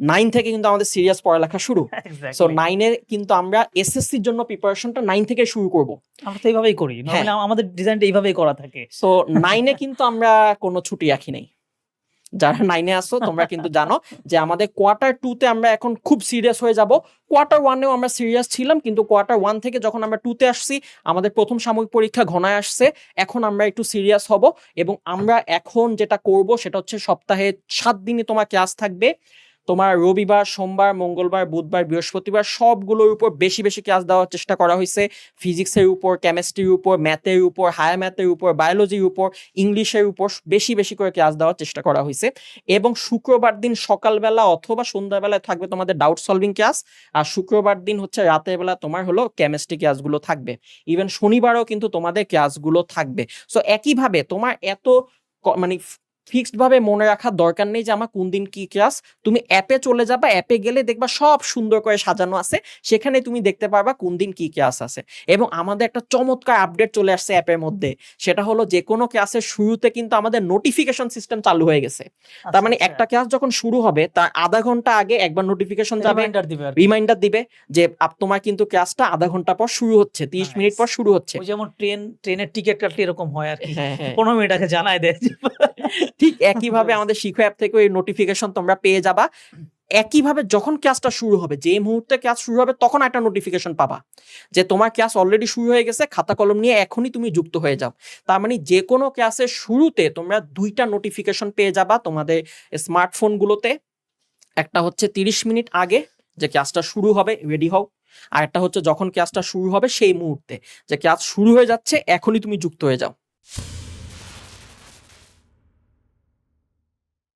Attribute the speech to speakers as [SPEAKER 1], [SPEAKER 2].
[SPEAKER 1] Nine থেকে কিন্তু আমাদের সিরিয়াস পড়ালেখা শুরু। সো নাইনে কিন্তু আমরা এসএসসির জন্য প্রিপারেশনটা নাইন থেকে শুরু করব।
[SPEAKER 2] আমরা তো এইভাবেই করি।
[SPEAKER 1] হ্যাঁ।
[SPEAKER 2] আমাদের ডিজাইনটা এইভাবেই করা থাকে।
[SPEAKER 1] সো নাইনে কিন্তু আমরা কোনো ছুটি রাখি নাই। যারা নাইনে আসো তোমরা কিন্তু জানো যে আমাদের কোয়ার্টার টুতে আমরা এখন খুব সিরিয়াস হয়ে যাব। কোয়ার্টার ওয়ানেও আমরা সিরিয়াস ছিলাম কিন্তু কোয়ার্টার ওয়ান থেকে যখন আমরা টুতে আসছি আমাদের প্রথম সাময়িক পরীক্ষা ঘনায় আসছে। এখন আমরা একটু সিরিয়াস হব এবং আমরা এখন যেটা করব সেটা হচ্ছে সপ্তাহে সাত দিনই তোমার ক্লাস থাকবে। তোমার রবিবার, সোমবার, মঙ্গলবার, বুধবার, বৃহস্পতিবার সবগুলোর উপর বেশি বেশি ক্লাস দেওয়ার চেষ্টা করা হয়েছে। ফিজিক্সের উপর কেমিস্ট্রির উপর ম্যাথের উপর হায়ার ম্যাথের উপর বায়োলজির উপর ইংলিশের উপর বেশি বেশি করে ক্লাস দেওয়ার চেষ্টা করা হয়েছে। এবং শুক্রবার দিন সকালবেলা অথবা সন্ধ্যাবেলায় থাকবে তোমাদের ডাউট সলভিং ক্লাস আর শুক্রবার দিন হচ্ছে রাতের বেলা তোমার হলো কেমিস্ট্রি ক্লাসগুলো থাকবে। ইভেন শনিবারও কিন্তু তোমাদের ক্লাসগুলো থাকবে। সো একইভাবে তোমার এত মানে ফিক্সড ভাবে মনে রাখার দরকার নেই যে আমার কোন দিন কি ক্লাস তুমি অ্যাপে চলে যাবা অ্যাপে গেলে দেখবা সব সুন্দর করে সাজানো আছে। সেখানে তুমি দেখতে পারবা কোন দিন কি ক্লাস আছে। এবং আমাদের একটা চমৎকার আপডেট চলে আসছে অ্যাপের মধ্যে। সেটা হলো যে কোনো ক্লাসের শুরুতে কিন্তু আমাদের নোটিফিকেশন সিস্টেম চালু হয়ে গেছে। তার মানে একটা ক্লাস যখন শুরু হবে তার আধা ঘণ্টা আগে একবার নোটিফিকেশন যাবে
[SPEAKER 2] রিমাইন্ডার দিবে
[SPEAKER 1] যে আপ তোমার কিন্তু ক্লাসটা আধা ঘণ্টা পর শুরু হচ্ছে তিরিশ
[SPEAKER 2] Nice.
[SPEAKER 1] মিনিট পর শুরু হচ্ছে।
[SPEAKER 2] যেমন ট্রেন ট্রেনের টিকিট কাটলে এরকম হয় আর কি।
[SPEAKER 1] হ্যাঁ হ্যাঁ।
[SPEAKER 2] পনেরো মিনিট আগে জানায় দেয়
[SPEAKER 1] ঠিক একইভাবে আমাদের শিখো অ্যাপ থেকে ওই নোটিফিকেশন তোমরা পেয়ে যাবা। একইভাবে যখন ক্লাসটা শুরু হবে যে মুহূর্তে ক্লাস শুরু হবে, তখন একটা নোটিফিকেশন পাবা যে তোমার ক্লাস অলরেডি শুরু হয়ে গেছে, খাতা কলম নিয়ে এখনই তুমি যুক্ত হয়ে যাও। তার মানে যে কোনো ক্লাসের শুরুতে তোমরা দুইটা নোটিফিকেশন পেয়ে যাবা তোমাদের স্মার্টফোনগুলোতে একটা হচ্ছে তিরিশ মিনিট আগে যে ক্লাসটা শুরু হবে রেডি হও। আর একটা হচ্ছে যখন ক্লাসটা শুরু হবে, সেই মুহূর্তে যে ক্লাস শুরু হয়ে যাচ্ছে, এখনই তুমি যুক্ত হয়ে যাও।